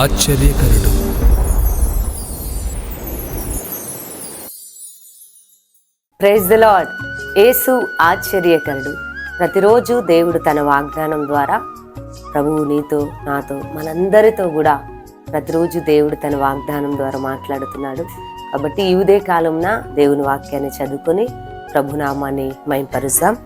ఆశ్చర్యకరుడు. Praise the lord యేసు ఆశ్చర్యకరుడు. ప్రతిరోజు దేవుడు తన వాగ్దానం ద్వారా ప్రభువు నీతో నాతో మనందరితో కూడా ప్రతిరోజు దేవుడు తన వాగ్దానం ద్వారా మాట్లాడుతున్నాడు. కాబట్టి ఈ ఉదయ కాలంన దేవుని వాక్యాన్ని చదువుకొని ప్రభునామాన్ని మైంపరుస్తాం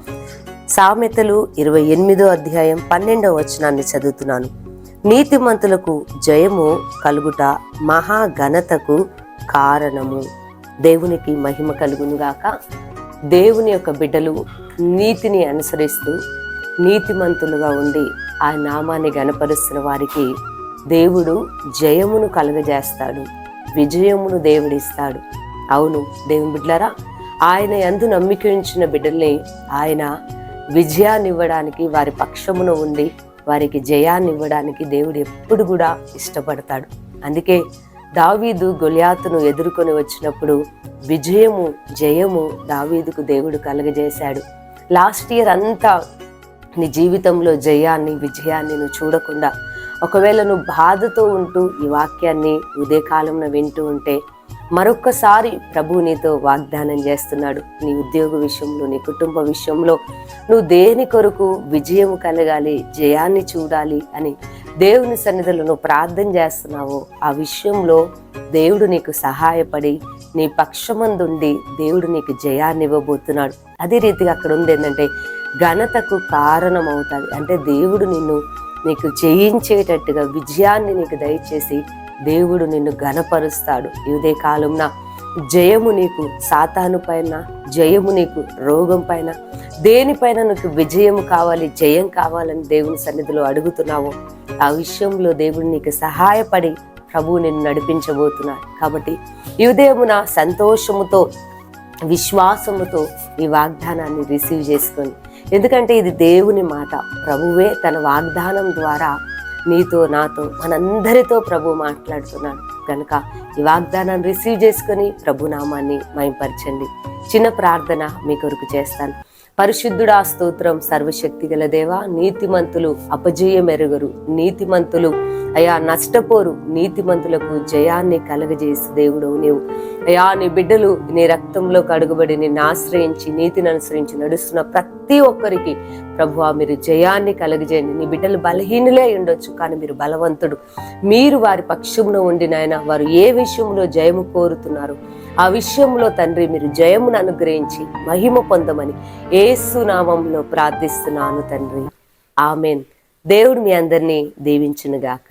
సామెతలు ఇరవై ఎనిమిదో అధ్యాయం పన్నెండవ వచనాన్ని చదువుతున్నాను. నీతిమంతులకు జయము కలుగుట మహాఘనతకు కారణము. దేవునికి మహిమ కలుగునుగాక దేవుని యొక్క బిడ్డలు నీతిని అనుసరిస్తూ నీతిమంతులుగా ఉండి ఆ నామాన్ని గనపరుస్తున్న వారికి దేవుడు జయమును కలుగజేస్తాడు. విజయమును దేవుడిస్తాడు. అవును దేవుని బిడ్డలారా ఆయన ఎందు నమ్మికించిన బిడ్డల్ని ఆయన విజయాన్ని ఇవ్వడానికి వారి పక్షమున ఉండి వారికి జయాన్ని ఇవ్వడానికి దేవుడు ఎప్పుడు కూడా ఇష్టపడతాడు. అందుకే దావీదు గొలియాతును ఎదుర్కొని వచ్చినప్పుడు విజయము జయము దావీదుకు దేవుడు కలుగజేశాడు. లాస్ట్ ఇయర్ అంతా నీ జీవితంలో జయాన్ని విజయాన్ని నువ్వు చూడకుండా ఒకవేళ నువ్వు బాధతో ఉంటూ ఈ వాక్యాన్ని ఉదయకాలంలో వింటూ ఉంటే మరొక్కసారి ప్రభు నీతో వాగ్దానం చేస్తున్నాడు. నీ ఉద్యోగ విషయంలో నీ కుటుంబ విషయంలో నువ్వు దేని కొరకు విజయం కలగాలి జయాన్ని చూడాలి అని దేవుని సన్నిధిలో నువ్వు ప్రార్థన చేస్తున్నావో ఆ విషయంలో దేవుడు నీకు సహాయపడి నీ పక్షమందుండి దేవుడు నీకు జయాన్ని ఇవ్వబోతున్నాడు. అదే రీతిగా అక్కడ ఉంది ఏంటంటే ఘనతకు కారణం అవుతుంది అంటే దేవుడు నిన్ను నీకు జయించేటట్టుగా విజయాన్ని నీకు దయచేసి దేవుడు నిన్ను ఘనపరుస్తాడు. ఇదే కాలంన జయము నీకు సాతాను పైన జయము నీకు రోగం పైన దేనిపైన నీకు విజయము కావాలి జయం కావాలని దేవుని సన్నిధిలో అడుగుతున్నావు ఆ విషయంలో దేవుడు నీకు సహాయపడి ప్రభువు నిన్ను నడిపించబోతున్నాడు. కాబట్టి ఈ ఉదయమున సంతోషముతో విశ్వాసముతో ఈ వాగ్దానాన్ని రిసీవ్ చేసుకొని ఎందుకంటే ఇది దేవుని మాట. ప్రభువే తన వాగ్దానం ద్వారా నీతో నాతో మనందరితో ప్రభు మాట్లాడుతున్నాడు. కనుక ఈ వాగ్దానాన్ని రిసీవ్ చేసుకొని ప్రభు నామాన్ని మైంపరచండి చిన్న ప్రార్థన మీ కొరకు చేస్తాను. పరిశుద్ధుడా స్తోత్రం సర్వశక్తి గల దేవా నీతిమంతులు అపజయమెరుగరు. నీతిమంతులు అయా నష్టపోరు. నీతిమంతులకు జయాన్ని కలగజేసి దేవుడు నీవు. అయా నీ బిడ్డలు నీ రక్తంలో కడుగుబడి నిన్ను ఆశ్రయించి నీతిని అనుసరించి నడుస్తున్న ప్రతి ఒక్కరికి ప్రభువా మీరు జయాన్ని కలగజేయండి. నీ బిడ్డలు బలహీనులే ఉండొచ్చు కానీ మీరు బలవంతుడు. మీరు వారి పక్షంలో ఉండి నాయన వారు ఏ విషయంలో జయము కోరుతున్నారు? ఆ విషయంలో తండ్రి మీరు జయమును అనుగ్రహించి మహిమ పొందమని ఏసు నామంలో ప్రార్థిస్తున్నాను తండ్రి. ఆమెన్. దేవుడు మీ అందరినీ దీవించునుగాక.